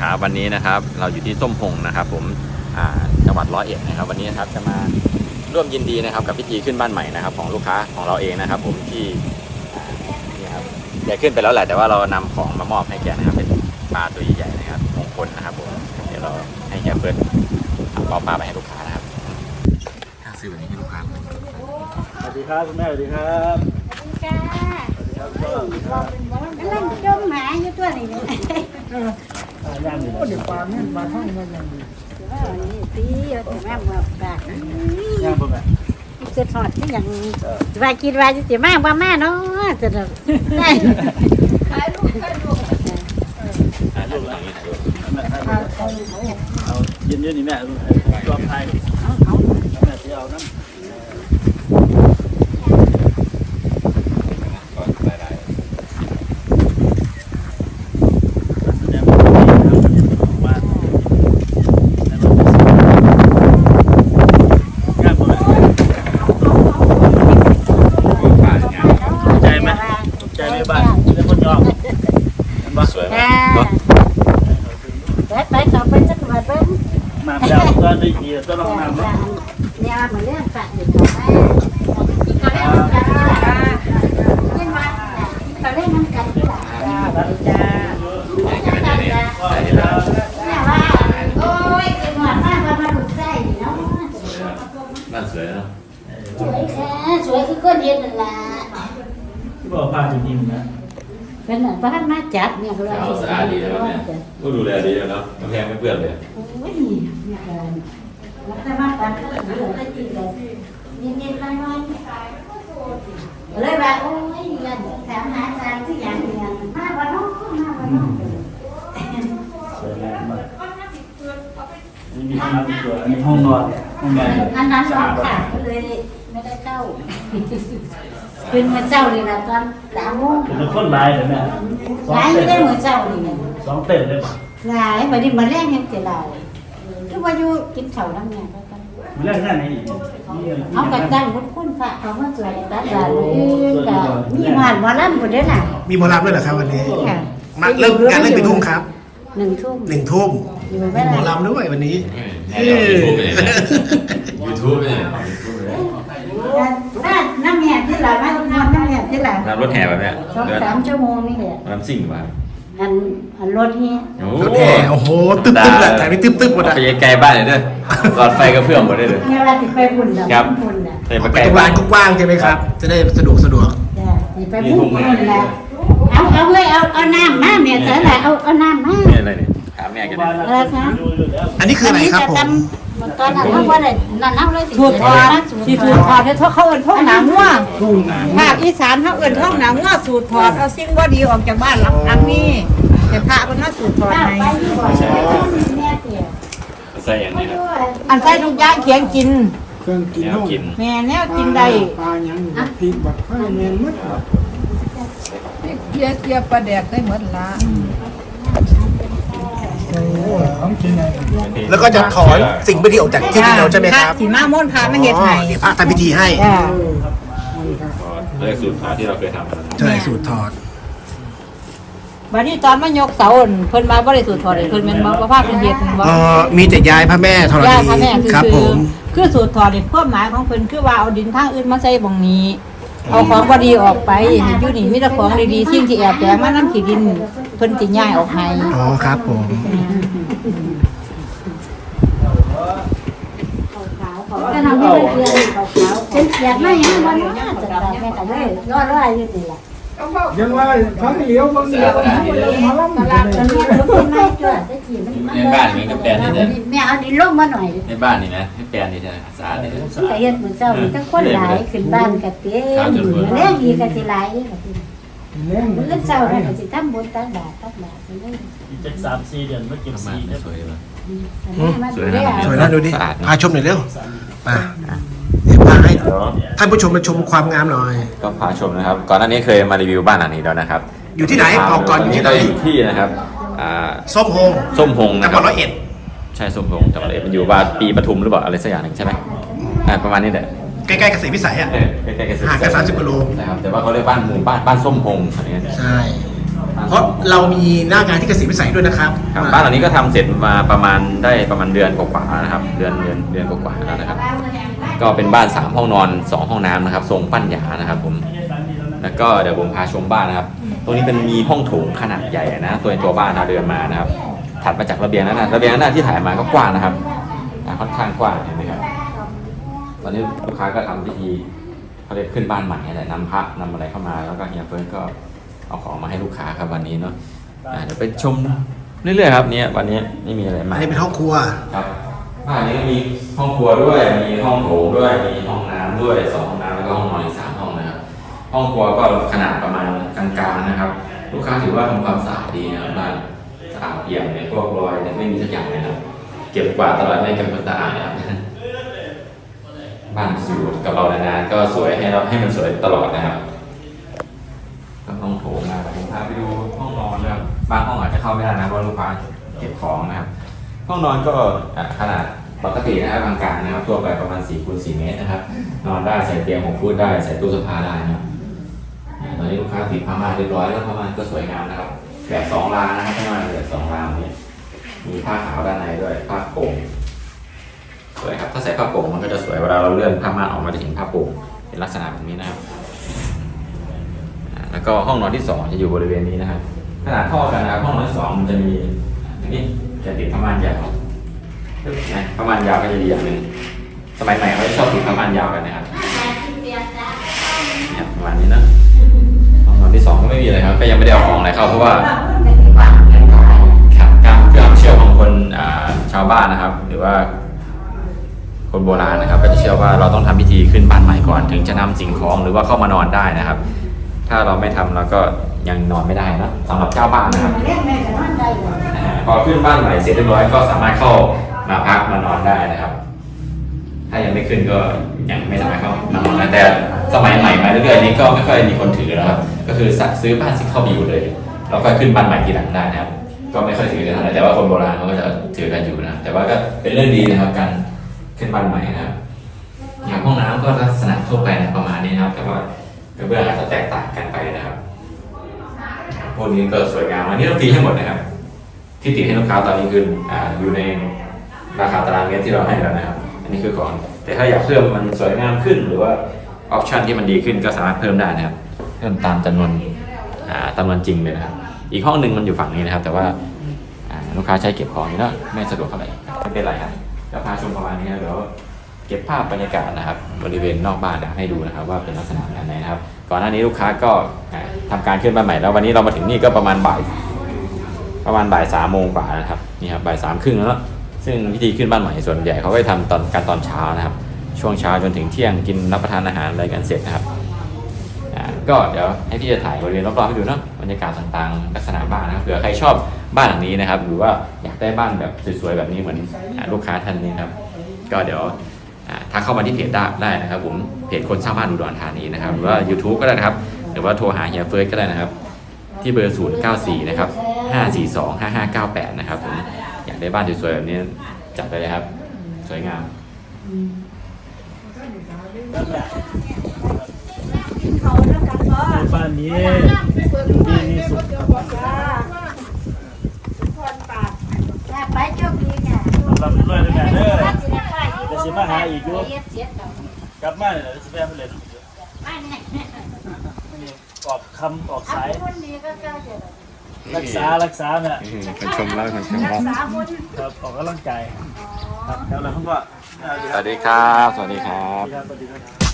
ครับวันนี้นะครับ เราอยู่ที่ส้มพงนะครับผมอ่าจังหวัดร้อยเอ็ดนะครับ วันนี้นะครับจะมาร่วมยินดีนะครับ กับพิธีขึ้นบ้านใหม่นะครับ ของลูกค้าของเราเองนะครับ ผมที่อ่านี่ครับแกขึ้นไปแล้วแหละแต่ว่าเรานำของมามอบให้แกนะครับ เป็นปลาตัวใหญ่ๆนะครับมงคลนะครับผมเดี๋ยวเราให้แกเฟิร์สเอาปลาไปให้ลูกค้านะครับถ้าซื้อแบบนี้ให้ลูกค้าสวัสดีครับคุณแม่สวัสดีครับจ้าสวัสดีครั บก็กำลังจมหาอยู่ตัวนี้เนี่ยอ่าย่างอยู่ก็เดี๋ยวปลาเนี่ยปลาท่องมาอย่างดีว่าวันนี้ตีเอาแต่แม่มาบากย่างเพิ่งอะจะถอดที่อย่างว่าคิดว่าจะเสียมากว่าแม่เนาะจะได้ได้ถ่ายรูปถ่ายรูปถ่ายรูปเอาเอาเย็นๆนี่แม่รอบไทยเอาเอาแม่ที่เอาน้ำแม่บอกว่าย่างเพิ่งอะใจไหมใจไหมบ้านเป็นคนยอมเห็นปะ สวยจ้ามากเนาะไปไปเขาไปสักหน่อยเพิ่งมาเจ้าก็ได้ดีก็ต้องนำเนาะเนี่ยเหมือนเรื่องฝากอยู่เขาไปเขาเล่นกันเล่นมาเขาเล่นน้ำกันที่หลังจ้าจ้าจ้าจ้าเนี่ยว่าโอ้ยกินหวานมากว่ามาดูไส้นี่เนาะบ้านสวยเนาะสวยค่ะสวยคือก้นเย็นนั่นล่ะที่บอกพาจริงๆนะ เป็นเหมือนบ้านมาจัดเนี่ยเขาขาวสะอาดดีนะครับเนี่ยก็ดูแลดีเนาะกำแพงไม่เปื้อนเลยโอ้ยเนี่ยกันแล้วแต่มาตัดก็เหลือแต่กินเลยเย็นๆน้อยๆเลยว่าโอ้ยเงินถามหาจานที่อย่างเงี้ยมาวันน้องมาวันน้องสวยงามมากนี่มีห้องน้ำสวยอันนี้ห้องนอนห้องนอนอันนั้นน้องค่ะก็เลยไม่ได้เข้า เป็นเมื่อเช้าเลยนะตอนสามโมงเป็นคนลายเลยแม่สองหลายเต็ไม่นได้เหมือนเจ้านี่ไงสองเต็นเลยป่ะหลายบัดนี้มาแรงยังจะหลายคือว่าอยู่กินข้าวน้ำเนี่ยก็กันมีเรื่องงานไหนอีกนี่เอากระจังบุญคุณพระเขามาสวยตัดหลานเองก็มีหวานหมอลำบุญได้หล่ะมีโบราณด้วยเหรอครับวันนี้ค่ะมาเริ่มงานเริ่มกี่ทุ่มครับหนึ่งทุ่มหนึ่งทุ่มอยู่มีไม่หมได้อลำด้วยวันนี้ยูทูบเนี่ยบ้านน้ำแหบที่หลังบ้านน้ำแหบ ที่หลังน้ำรถแห่แบบเนี้ยสองสามชั่วโมงนี่แหละน้ำซิ่งมาอันอันรถนี้รถแห่โอ้โหตึ๊บตึ๊บแหละแถวนี้ตึ๊บตึ๊บหมดไปอะไกลบ้านเลยเด้อหลอดไฟกระเพื่อมหมดเลยเด้อเนี่ยเวลาติดไปบุญแล้วครับบุญน่ะไปไปไกลตรงบ้าร้านนกว้างๆใช่ไหมครับ จะได้สะดวกสะดวกจ้ะติดไปบุญบุญแล้วเอาเอาเลยเอาเอาน้ำมาเนี่ยแต่ละเอาเอาน้ำมานี่อะไรเนี่ยถามแม่กันบ้านนะเราดูอยู่แล้วอันนี้คืออะไรครับผม ตอนนั้นเขาว่าอะไรนั่นเอาเลยถูกทอดที่ถูกทอดเนี่ยเขาเอิ้นท้องหนังงัวภาคอีสานเขาเอิ้นท้องหนังงัวสูตรทอดเอาสิ่งว่าดีออกจากบ้านหลังหลังนี้แต่พระเพิ่นมาสูตรทอดป้าให้ไปที่บ่อแม่เตี๋ยใส่อย่างนี้ครับอันใส่ทุกอย่างเคียงกินเครื่องกินแนวกินแม่แนวกินได้ปลายังพริกบักไฟแมนมัดเกียเกียปลาแดกได้หมดละ แล้วก็จะถอนสิ่งไม่ดีออกจากที่ดินเราใช่ไหมครับสีมาม่นพามาเฮ็ดให้อ๋อเดี๋ยวพระทำพิธีให้จ้าเรียกสูตรขาที่เราเคยทำใช่สูตรถอดบัดนี้ตอนมายกเสาอั่นเพิ่นมาบ่ได้สูตรทอดให้เพิ่นแม่นบ่ว่าพาเพิ่นเฮ็ดบ่เอ่อมีแต่ยายพระแม่ธรย่าณีพระแม่คือครับผม คือสูตรถอดนี่ความหมายของเพิ่นคือว่าเอาดินทางอื่นมาใส่บ่งนี้ เอาของบ่ดีออกไปให้อยู่นี่มีแต่ของดีๆสิ่งที่แอบแฝงมานํขี้ดินเพิ่นสิย้ายออกให้อ๋อครับผมก็ทำให้เพื่อนขาวๆเป็นเสียดมาอย่างวันนี้จะตายแม่ก็เลยรอรออยู่นี่ล่ะ ยังว่าทั้งเหลียวบางเหลียวมาล้ำตลาดตอนนี้ทุกคนไม่จ้ะได้กินในบ้านนี้กับแปลนนี่จะแม่เอาดินลงมาหน่อยในบ้านนี่นะให้แปลนี่จะสะอาดนี่จะแต่เฮ็ดเหมือนเจ้ามีทั้งคนหลายขึ้นบ้านก็เต็มเรื่องดีก็สิหลายก็สิเล่นมื้อเช้าก็สิทำบุญตักบาตรตักบาตรเลยอีกจักสามสี่เดือนม่เก็บสีได้สวยเลยสดูวยนะสวยนะดูดิพาชมหน่อยเร็วมา เดี๋ยวพาให้ท่านผู้ชมมาชมความงามหน่อย ก็พาชมนะครับ ก่อนหน้านี้เคยมารีวิวบ้านหลังนี้แล้วนะครับอยู่ที่ไหนบอกก่อนอยู่ที่ไหนเราอยู่ที่นะครับอ่าส้มโฮงส้มพงจันะงคหวัรัดร้อยเอ็ดใช่ส้มพงจังหวัดร้อยเอ็ดมันอยู่บ้านปีปทุมหรือเปล่าอะไรสักอย่างหนึ่งใช่ไหมอ่าประมาณนี้แหละ ใกล้ๆกับศรีวิสัยอะเออใกล้ๆกันห่างกัน30กิโล นะครับแต่ว่าเขาเรียกบ้านหมู่บ้านบ้านส้มพงอะไรเงี้ยใช่ เพราะเรามีหน้างานที่เกษตรวิสัยด้วยนะครับครับบ้านหลังนี้ก็ทำเสร็จมาประมาณได้ประมาณเดือนกว่าๆแล้วนะครับ เดือนเดือนเดือนกว่าๆแล้วนะครับ ก็เป็นบ้านสามห้องนอนสองห้องน้ำนะครับ ทรงปั้นหยานะครับผม แล้วก็เดี๋ยวผมพาชมบ้านนะครับ ตรงนี้เป็นมีห้องโถงขนาดใหญ่นะ ตัวตัวบ้านเราเดินมานะครับ ถัดมาจากระเบียงนั้นนะระเบียงนั้นนะที่ถ่ายมาก็กว้างนะครับอ่าค่อนข้างกว้างเห็นไหมครับ ตอนนี้ลูกค้าก็ทำพิธีเขาเรียกขึ้นบ้านใหม่อะไรนำพระนำอะไรเข้ามา แล้วก็เฮียเฟิร์นก็เอาของมาให้ลูกค้าครับวันนี้เนาะอ่าเดี๋ยวไปชมเรื่อยๆครับเนี่ยวันนี้ไม่มีอะไรอัมานกนี้เป็นห้องครัวครับ บ้านนี้ก็มีห้องครัวด้วย มีห้องโถงด้วย มีห้องน้ำด้วยสองห้องน้ำแล้วก็ห้องนอนอีกสามห้องนะครับ ห้องครัวก็ขนาดประมาณกลางๆนะครับ ลูกค้าถือว่าทำความสะอาดดีนะครับบ้านสะอาดเอี่ยมเลยพวกรอยเนี่ยไม่มีสักอย่างเลยนะครับ เก็บกวาดตลอดไม่เก็บความสะอาดนะครับบ้านอยู่กับเรานานๆก็สวยให้เราให้มันสวยตลอดนะครับก็ห้องโถงนะครับผมพาไปดูห้องนอนนะครับบางห้องอาจจะเข้าไม่ได้นะเพราะลูกค้าเก็บของนะครับ ห้องนอนก็อะขนาด ปกตินะครับกลางๆนะครับทั่วไปประมาณ4คูณ4เมตรนะครับ นอนได้ใส่เตียง6ฟุตได้ใส่ตู้เสื้อผ้าได้นะครับตอนนี้ลูกค้าติดผ้าม่านเรียบร้อยแล้วผ้าม่านก็สวยงามนะครับ แบบสองรางนะครับผ้าม่านแบบสองรางนี้มีผ้าขาวด้านในด้วยผ้าโป่งสวยครับถ้าใส่ผ้าโป่งมันก็จะสวยเวลาเราเลื่อนผ้าม่านออกมาจะเห็นผ้าโป่งเป็นลักษณะแบบนี้นะครับแล้วก็ห้องนอนที่สองจะอยู่บริเวณนี้นะครับขนาดเท่ากันนะครับห้องนอนที่สองมันจะมีนนี้จะติดผ้าม่านยาว นะผ้าม่านยาวก็จะดีอย่างหนึ่งสมัยใหม่เขาจะชอบติดผ้าม่านยาวกันนะครับเนี่ยประมาณนี้นะห้องนอนที่สองก็ไม่มีอะไรครับ ก็ยังไม่ได้เอาของอะไรเข้าเพราะว่าครับการความเชื่อของคนอ่าชาวบ้านนะครับ หรือว่าคนโบราณนะครับ ก็จะเชื่อว่าเราต้องทำพิธีขึ้นบ้านใหม่ก่อน ถึงจะนำสิ่งของหรือว่าเข้ามานอนได้นะครับ ถ้าเราไม่ทำเราก็ยังนอนไม่ได้นะสำหรับเจ้าบ้านนะครับเล่นแม่จะนอนได้เลยอ่าพอขึ้นบ้านใหม่เสร็จเรียบร้อยก็สามารถเข้า มาพักมานอนได้นะครับ ถ้ายังไม่ขึ้นก็ยังไม่สามารถเข้ามานอนได้แต่สมัยใหม่มาเรื่อยๆนี้ก็ไม่ค่อยมีคนถือแล้วครับ ก็คือซื้อบ้านสิเข้าไปอยู่เลยแล้วก็ขึ้นบ้านใหม่ทีหลังได้นะครับ ก็ไม่ค่อยถือกันเท่าไหร่แต่ว่าคนโบราณเขาก็จะถือกันอยู่นะแต่ว่าก็เป็นเรื่องดีนะครับการขึ้นบ้านใหม่นะครับอย่างห้องน้ำก็ลักษณะทั่วไปนะประมาณนี้นะครับ แต่ว่ากระเบื้องอาจจะแตกต่างกันไปนะครับพวกนี้ก็สวยงามอันนี้เราตีให้หมดนะครับ ที่ติดให้ลูกค้าตอนนี้คือออยู่ใน ราคาตารางเมตรที่เราให้แล้วนะครับ อันนี้คือก่อน แต่ถ้าอยากเพิ่มมันสวยงามขึ้น หรือว่าออปชันที่มันดีขึ้นก็สามารถเพิ่มได้นะครับ เพิ่มตามจำนวนอ่าจำนวนจริงเลยนะครับ อีกห้องหนึ่งมันอยู่ฝั่งนี้นะครับ แต่ว่าอ่าลูกค้าใช้เก็บของนี่เนาะไม่สะดวกเท่าไหร่ไม่เป็นไรครับแล้วพาชมประมาณนี้นะเดี๋ยวเก็บภาพบรรยากาศนะครับ บริเวณนอกบ้านให้ดูนะครับ ว่าเป็นลักษณะแบบไหนนะครับ ก่อนหน้านี้ลูกค้าก็อ่าทำการขึ้นบ้าใหม่แล้ววันนี้เรามาถึงนี่ก็ประมาณบ่ายประมาณบ่ายสามโมงกว่านะครับนี่ครับบ่ายสามครึ่งแล้ว ซึ่งพิธีขึ้นบ้านใหม่ส่วนใหญ่เขาก็จะทำตอนการตอนเช้านะครับ ช่วงเช้าจนถึงเที่ยงกินรับประทานอาหารอะไรกันเสร็จนะครับอ่าก็เดี๋ยวให้พี่จะถ่ายบริเวณรอบๆให้ดูเนอะบรรยากาศต่างๆลักษณะบ้านนะครับเผื่อใครชอบบ้านหลังนี้นะครับ หรือว่าอยากได้บ้านแบบสวยๆแบบนี้เหมือนลูกค้าท่านนี้ครับ ก็เดี๋ยวอ่าทักเข้ามาที่เพจได้ได้นะครับ ผมเพจคนสร้างบ้านอุดรธานีนะครับหรือว่า YouTube ก็ได้นะครับ หรือว่าโทรหาเฮียเฟิร์สก็ได้นะครับ ที่เบอร์ 094 นะครับ 542 5598 นะครับผม ได้บ้านสวยๆแบบนี้จัดไปเลยครับ สวยงามบ้านนี้มีมีสุขครับแม่ไปโชคดีค่ะลำด้วยด้วยแม่เด้อถ้าสิได้ค่าอยู่เดี๋ยวสิมาหาอีกอยู่เย็ดเสียดอกกลับมาเดี๋ยวสิแม่ไปเล่นไม่แน่ออกคำออกเอาสายคนดีก็กล้าเจอ รักษารักษาเนี่ยคนชมแล้วคนชมรัแล้วกษาคนครับออกกำลังกายครับแล้วเราเพิ่งว่าอ่าสวัสดีครับ สวัสดีครับ สวัสดีครับสวัสดีครับ